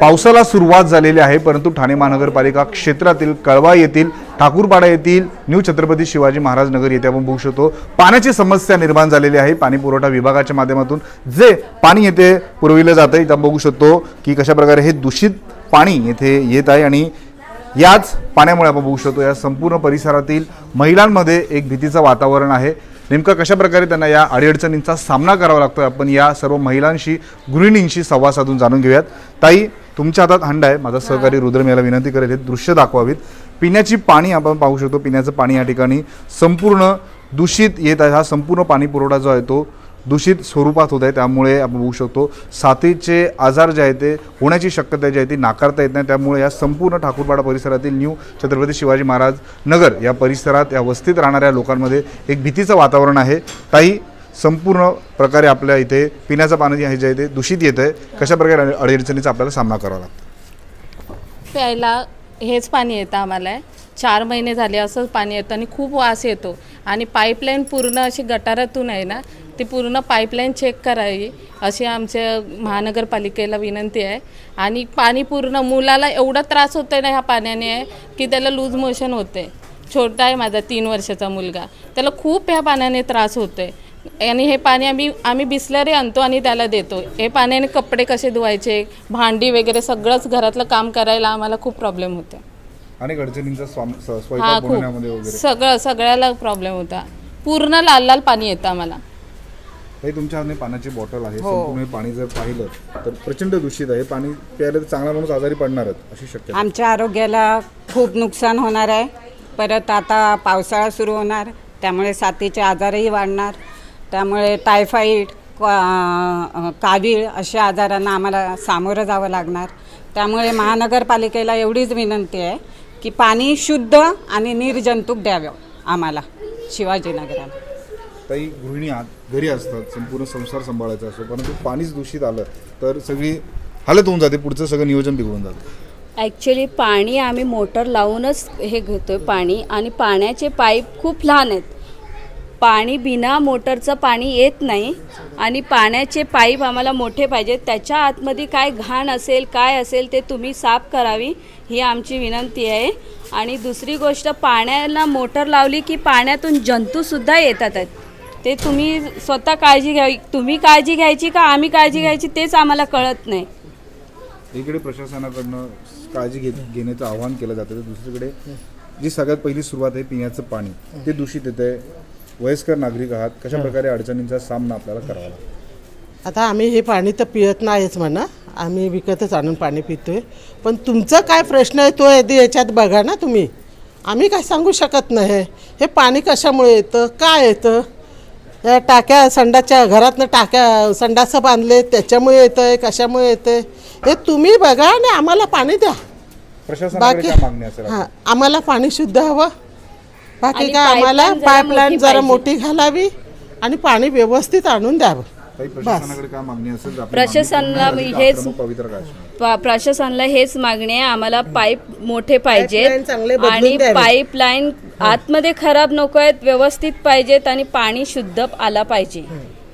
पावसाला सुरुवात झालेली आहे परंतु ठाणे महानगरपालिका क्षेत्रातील कळवा येथील ठाकूरपाडा येथील न्यू छत्रपती शिवाजी महाराज नगर येथे आपण बघू शकतो. पाण्याची समस्या निर्माण झालेली आहे. पाणी पुरवठा विभागाच्या माध्यमातून जे पाणी येथे पुरविलं जातं आहे इथं बघू शकतो की कशा प्रकारे हे दूषित पाणी येथे येत आहे आणि याच पाण्यामुळे आपण बघू शकतो. या संपूर्ण परिसरातील महिलांमध्ये एक भीतीचं वातावरण आहे. नेमकं कशा प्रकारे त्यांना या अडीअडचणींचा सामना करावा लागतो आपण या सर्व महिलांशी गृहिणींशी संवाद साधून जाणून घेऊयात. ताई तुमच्या हातात हंडा आहे. माझा सहकारी रुद्रम याला विनंती करेल हे दृश्य दाखवावीत. पिण्याची पाणी आपण पाहू शकतो. पिण्याचं पाणी या ठिकाणी संपूर्ण दूषित येत आहे. हा संपूर्ण पाणी पुरवठा जो आहे तो दूषित स्वरूपात होत आहे. त्यामुळे आपण बघू शकतो साथीचे आजार जे आहे ते होण्याची शक्यता जी आहे ती नाकारता येत नाही. त्यामुळे या संपूर्ण ठाकूरपाडा परिसरातील न्यू छत्रपती शिवाजी महाराज नगर या परिसरात या वस्तीत राहणाऱ्या लोकांमध्ये एक भीतीचं वातावरण आहे. ताई संपूर्ण प्रकारे आपल्या इथे पिण्याचं पाणी आहे जे आहे ते दूषित येतं आहे. कशा प्रकारे अडचणीचा आपल्याला सामना करावा लागतो? प्यायला हेच पाणी येतं आम्हाला. चार महिने झाले असंच पाणी येतं आणि खूप वास येतो. आणि पाईपलाईन पूर्ण अशी गटारातून आहे ना ती पूर्ण पाईपलाईन चेक करावी अशी आमच्या महानगरपालिकेला विनंती आहे. आणि पाणी पूर्ण मुलाला एवढा त्रास होतो आहे ना ह्या पाण्याने आहे की त्याला लूज मोशन होते छोटा आहे माझा तीन वर्षाचा मुलगा. त्याला खूप ह्या पाण्याने त्रास होतो आहे आणि हे पाणी आम्ही आम्ही बिसलरी आणतो आणि त्याला देतो. हे पाण्याने कपडे कसे धुवायचे भांडी वगैरे सगळंच घरातलं काम करायला आम्हाला खूप प्रॉब्लेम होते अनेक अडचणींचा स्वाम- स- हा स्वयंपाक बनवण्यामध्ये खूप वगैरे. सगळं सगळ्याला प्रॉब्लेम होता. पूर्ण लाल लाल पाणी येतं आम्हाला. हे तुमच्या पाण्याची बॉटल आहे. संपूर्ण हे पाणी जर पाहिलं तर प्रचंड दूषित आहे. पाणी प्यायला तर चांगला माणूस आजारी पडणारच अशी शक्यता आमच्या आरोग्याला खूप नुकसान होणार आहे. परत आता पावसाळा सुरू होणार. त्यामुळे साथीचे आजारही वाढणार. त्यामुळे टायफॉईड का- कावीळ अशा आजारांना आम्हाला सामोरं जावं लागणार. त्यामुळे महानगरपालिकेला एवढीच विनंती आहे की पाणी शुद्ध आणि निर्जंतुक द्यावं आम्हाला शिवाजीनगराला काही गृहिणी आत घरी असतात संपूर्ण संसार सांभाळायचा असतो परंतु पाणीच दूषित आलं तर सगळी हालत होऊन जाते पुढचं सगळं नियोजन बिघडून जातं. ॲक्च्युली पाणी आम्ही मोटर लावूनच हे घेतो आहे पाणी. आणि पाण्याचे पाईप खूप लहान आहेत. पाणी बिना मोटरचं पाणी येत नाही आणि पाण्याचे पाईप आम्हाला मोठे पाहिजेत त्याच्या आतमध्ये काय घाण असेल काय असेल ते तुम्ही साफ करावी ही आमची विनंती आहे. आणि दुसरी गोष्ट पाण्याला मोटर लावली की पाण्यातून जंतूसुद्धा येतात आहेत. ते तुम्ही स्वतः काळजी घ्यावी. तुम्ही काळजी घ्यायची का आम्ही काळजी घ्यायची तेच आम्हाला कळत नाही. इकडे प्रशासनाकडनं काळजी घे घेण्याचं आवाहन केलं जातं. दुसरीकडे जी सगळ्यात पहिली सुरुवात आहे पिण्याचं पाणी ते दूषित येत आहे वयस्कर नागरिक आहात कशा प्रकारे अडचणींचा सामना आपल्याला करावा लागतो? आता आम्ही हे पाणी तर पित नाहीच म्हणा आम्ही विकतच आणून पाणी पितोय. पण तुमचा काय प्रश्न आहे तो आधी याच्यात बघा ना तुम्ही. आम्ही काय सांगू शकत नाही. हे पाणी कशामुळे येतं काय येतं? या टाक्या संडाच्या घरातनं टाक्या संडासं बांधले त्याच्यामुळे येतं आहे कशामुळे येतं आहे हे तुम्ही बघा आणि आम्हाला पाणी द्या. प्रशासनाकडे बाकी काय मागणी असेल हां आम्हाला पाणी शुद्ध हवं. बाकी आणि काय आम्हाला pipeline जरा पाईपलाईन मोठी जरा पाहिजे. मोठी घालावी आणि पाणी व्यवस्थित आणून द्यावं काही प्रशासनाकडे काय मागणी असेल तर आपण प्रशासनाला. हेच- आक्रमक पवित्र काय प- प्रशासनाला हेच मागणी आहे आम्हाला पाईप मोठे Pipeline चांगले पाहिजेत बदलून आणि द्यावे. पाईपलाईन आतमध्ये खराब नको आहेत व्यवस्थित पाहिजेत आणि पाणी शुद्ध आला पाहिजे.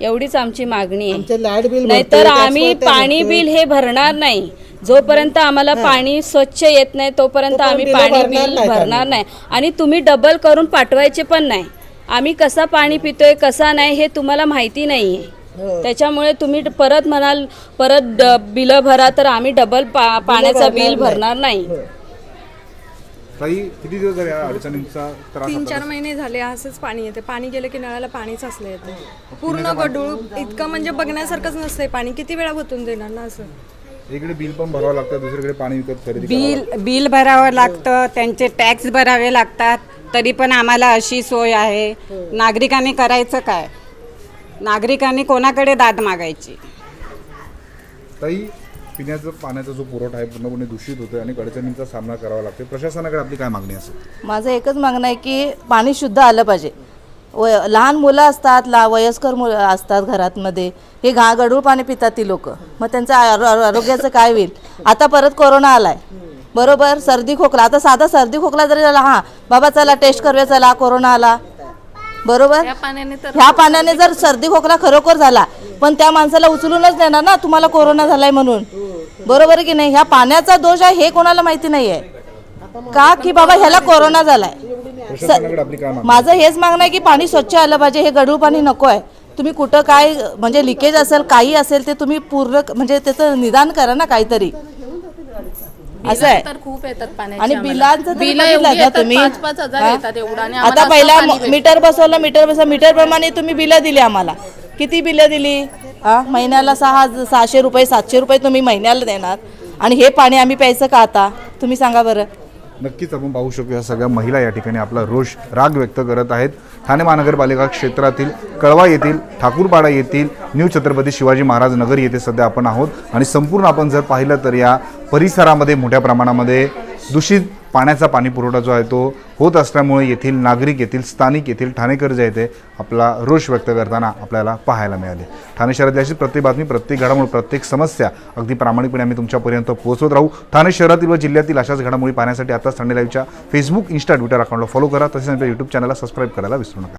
एवढीच आमची मागणी आहे. लाइट बिल नाहीतर आम्ही पाणी. बिल हे भरणार नाही. जोपर्यंत आम्हाला पाणी स्वच्छ येत नाही तोपर्यंत आम्ही पाणी बिल भरणार. नाही. आणि तुम्ही डबल करून पाठवायचे पण नाही. आम्ही कसा पाणी पितोय कसा नाही हे तुम्हाला माहिती नाही आहे त्याच्यामुळे तुम्ही परत म्हणाल परत बिलं भरा तर आम्ही डबल पा पाण्याचं बिल भरणार नाही. ताई किती दिवस झाले या अडचणींचा त्रास तीन चार? महिने झाले असंच पाणी येते. पाणी गेलं की नळाला पाणीच असलं येते. पूर्ण गडूळ इतकं म्हणजे बघण्यासारखंच नसतंय पाणी. किती वेळा गुंतून देणार ना असं? इकडे बिल पण भरावं लागतं दुसरीकडे पाणी विकत खरेदी बिल बिल भरावं लागतं त्यांचे टॅक्स भरावे लागतात. तरी पण आम्हाला अशी सोय आहे. नागरिकांनी करायचं काय? नागरिकांनी कोणाकडे दाद मागायची. ताई पिण्याचं पाण्याचा जो पुरवठा आहे पूर्णपणे दूषित होतोय आणि अडचणींचा सामना करावा लागतो प्रशासनाकडे आपली काय मागणी असेल? माझं एकच मागणं आहे की पाणी शुद्ध आलं पाहिजे. वय लहान मुलं असतात ला वयस्कर मुलं असतात घरातमध्ये. हे घा गडूळ पाणी पितात ती लोक. मग त्यांचं आरो- आरो- आरोग्याचं काय होईल? आता परत कोरोना आलाय. बरोबर? सर्दी खोकला. आता साधा सर्दी खोकला जरी झाला हां. बाबा चला टेस्ट करूया चला कोरोना आला. बरोबर? या पाण्याने तर ह्या पाण्याने जर सर्दी खोकला खरोखर झाला पण त्या माणसाला उचलूनच देणार ना? तुम्हाला कोरोना झालाय म्हणून. बरोबर आहे की नाही? ह्या पाण्याचा दोष आहे हे कोणाला माहिती नाही आहे का? की बाबा ह्याला कोरोना झालाय? माझं हेच मागणं आहे की पाणी स्वच्छ आलं पाहिजे हे गढूळ पाणी नको आहे तुम्ही कुठं काय म्हणजे लिकेज असेल काही असेल ते तुम्ही पूर्ण म्हणजे त्याचं निदान करा ना काहीतरी. असं आहे. तर खूप येतात पाण्याची आणि. बिलांचं तुम्ही? आता पहिला. मीटर बसवलं मीटर बसवलं मीटर प्रमाणे तुम्ही बिलं दिली आम्हाला. किती बिलं दिली? हा महिन्याला सहा सहाशे रुपये सातशे रुपये तुम्ही महिन्याला देणार. आणि हे पाणी आम्ही प्यायचं का आता? तुम्ही सांगा बरं. नक्कीच आपण पाहू शकतो या सगळ्या महिला या ठिकाणी आपला रोष राग व्यक्त करत आहेत. ठाणे महानगरपालिका क्षेत्रातील कळवा येथील ठाकूरपाडा येथील न्यू छत्रपती शिवाजी महाराज नगर येथे सध्या आपण आहोत. आणि संपूर्ण आपण जर पाहिलं तर या परिसरामध्ये मोठ्या प्रमाणामध्ये दूषित पाण्याचा पाणी पुरवठा जो आहे तो होत असल्यामुळे येथील नागरिक येथील स्थानिक येथील ठाणेकर जे आहे ते आपला रोष व्यक्त करताना आपल्याला पाहायला मिळाले. ठाणे शहरातली अशी प्रत्येक बातमी प्रत्येक घडामोड प्रत्येक समस्या अगदी प्रामाणिकपणे आम्ही तुमच्यापर्यंत पोहोचवत राहू. ठाणे शहरातील व जिल्ह्यातील अशाच घडामोडी पाहण्यासाठी आताच ठाणे लाईव्हच्या फेसबुक इन्स्टा ट्विटर अकाउंटला फॉलो करा. तसेच आमच्या यूट्यूब चॅनलला सबस्क्राईब करायला विसरू नका.